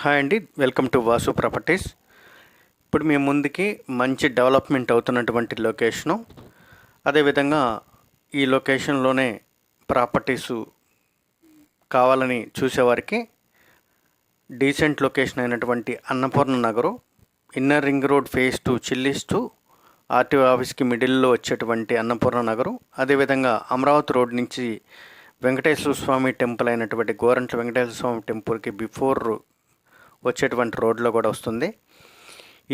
Hi అండి welcome to Vasu properties. ఇప్పుడు మీ ముందుకి మంచి డెవలప్మెంట్ అవుతున్నటువంటి లొకేషను. అదేవిధంగా ఈ లొకేషన్లోనే ప్రాపర్టీసు కావాలని చూసేవారికి డీసెంట్ లొకేషన్ అయినటువంటి Annapurna Nagar inner ring road phase two Chillies to RTO ఆఫీస్కి మిడిల్లో వచ్చేటువంటి అన్నపూర్ణ నగరు. అదేవిధంగా అమరావతి రోడ్ నుంచి వెంకటేశ్వర స్వామి టెంపుల్ అయినటువంటి గోరంట్ల వెంకటేశ్వర స్వామి టెంపుల్కి బిఫోర్ వచ్చేటువంటి రోడ్లో కూడా వస్తుంది.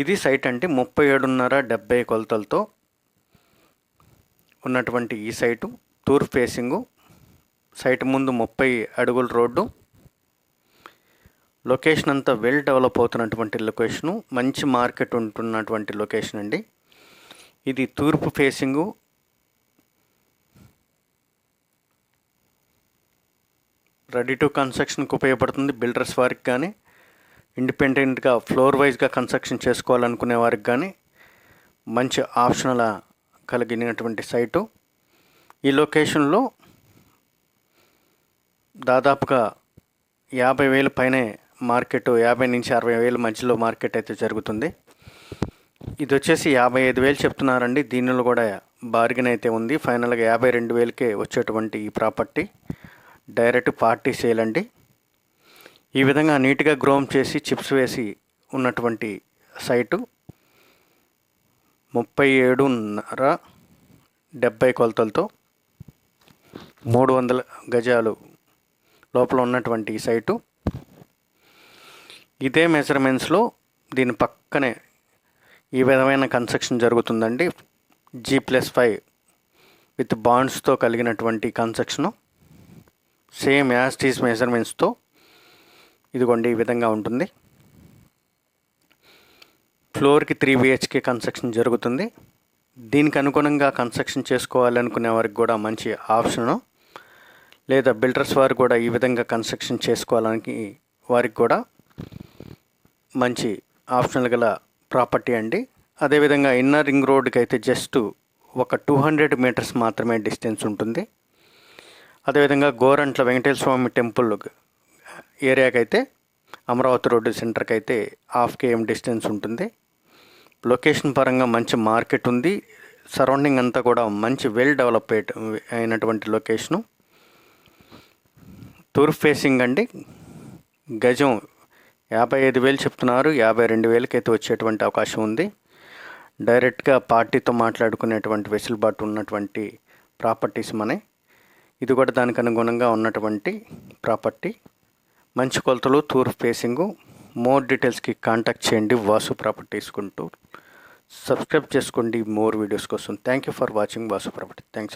ఇది సైట్ అంటే ముప్పై ఏడున్నర డెబ్బై కొలతలతో ఉన్నటువంటి ఈ సైటు. తూర్పు ఫేసింగు సైట్ ముందు ముప్పై అడుగుల రోడ్డు. లొకేషన్ అంతా వెల్ డెవలప్ అవుతున్నటువంటి లొకేషను మంచి మార్కెట్ ఉంటున్నటువంటి లొకేషన్ అండి. ఇది తూర్పు ఫేసింగు రెడీ టు కన్స్ట్రక్షన్కి ఉపయోగపడుతుంది బిల్డర్స్ వారికి కానీ. ఇండిపెండెంట్గా ఫ్లోర్ వైజ్గా కన్స్ట్రక్షన్ చేసుకోవాలనుకునే వారికి కానీ మంచి ఆప్షనల్ కలిగినటువంటి సైటు. ఈ లొకేషన్లో దాదాపుగా యాభై వేల పైనే మార్కెట్ యాభై నుంచి అరవై వేల మధ్యలో మార్కెట్ అయితే జరుగుతుంది. ఇది వచ్చేసి యాభై ఐదు వేలు చెప్తున్నారండి. దీనిలో కూడా బార్గెన్ అయితే ఉంది. ఫైనల్గా యాభై రెండు వేలకే వచ్చేటువంటి ఈ ప్రాపర్టీ. డైరెక్ట్ పార్టీ సేల్ అండి. ఈ విధంగా నీట్గా గ్రోమ్ చేసి చిప్స్ వేసి ఉన్నటువంటి సైటు ముప్పై ఏడున్నర డెబ్బై కొలతలతో మూడు వందల గజాలు లోపల ఉన్నటువంటి సైటు. ఇదే మెజర్మెంట్స్లో దీని పక్కనే ఈ విధమైన కన్స్ట్రక్షన్ జరుగుతుందండి. జీ ప్లస్ ఫైవ్ విత్ బాండ్స్తో కలిగినటువంటి కన్స్ట్రక్షను. సేమ్ యాస్టీస్ మెజర్మెంట్స్తో ఇదిగోండి ఈ విధంగా ఉంటుంది. ఫ్లోర్కి త్రీ బిహెచ్కే కన్స్ట్రక్షన్ జరుగుతుంది. దీనికి అనుగుణంగా కన్స్ట్రక్షన్ చేసుకోవాలనుకునే వారికి కూడా మంచి ఆప్షను. లేదా బిల్డర్స్ వారు కూడా ఈ విధంగా కన్స్ట్రక్షన్ చేసుకోవాలని వారికి కూడా మంచి ఆప్షన్లు గల ప్రాపర్టీ అండి. అదేవిధంగా ఇన్నర్ రింగ్ రోడ్కి అయితే జస్ట్ ఒక టూ హండ్రెడ్ మీటర్స్ మాత్రమే డిస్టెన్స్ ఉంటుంది. అదేవిధంగా గోరంట్ల వెంకటేశ్వర స్వామి టెంపుల్ ఏరియాకి అయితే అమరావతి రోడ్డు సెంటర్కి అయితే హాఫ్ కేఎం డిస్టెన్స్ ఉంటుంది. లొకేషన్ పరంగా మంచి మార్కెట్ ఉంది. సరౌండింగ్ అంతా కూడా మంచి వెల్ డెవలప్ అయినటువంటి లొకేషను. తూర్పు ఫేసింగ్ అండి. గజం యాభై ఐదు వేలు చెప్తున్నారు. యాభై రెండు వేలకైతే వచ్చేటువంటి అవకాశం ఉంది. డైరెక్ట్గా పార్టీతో మాట్లాడుకునేటువంటి వెసులుబాటు ఉన్నటువంటి ప్రాపర్టీస్ మనే ఇది కూడా దానికి అనుగుణంగా ఉన్నటువంటి ప్రాపర్టీ. మంచి కొలతలు తూర్పు ఫేసింగు. మోర్ డీటెయిల్స్కి కాంటాక్ట్ చేయండి. వాసు ప్రాపర్టీస్ కుంటూ సబ్స్క్రైబ్ చేసుకోండి. మోర్ వీడియోస్ కోసం. Thank you for watching Vasu property thanks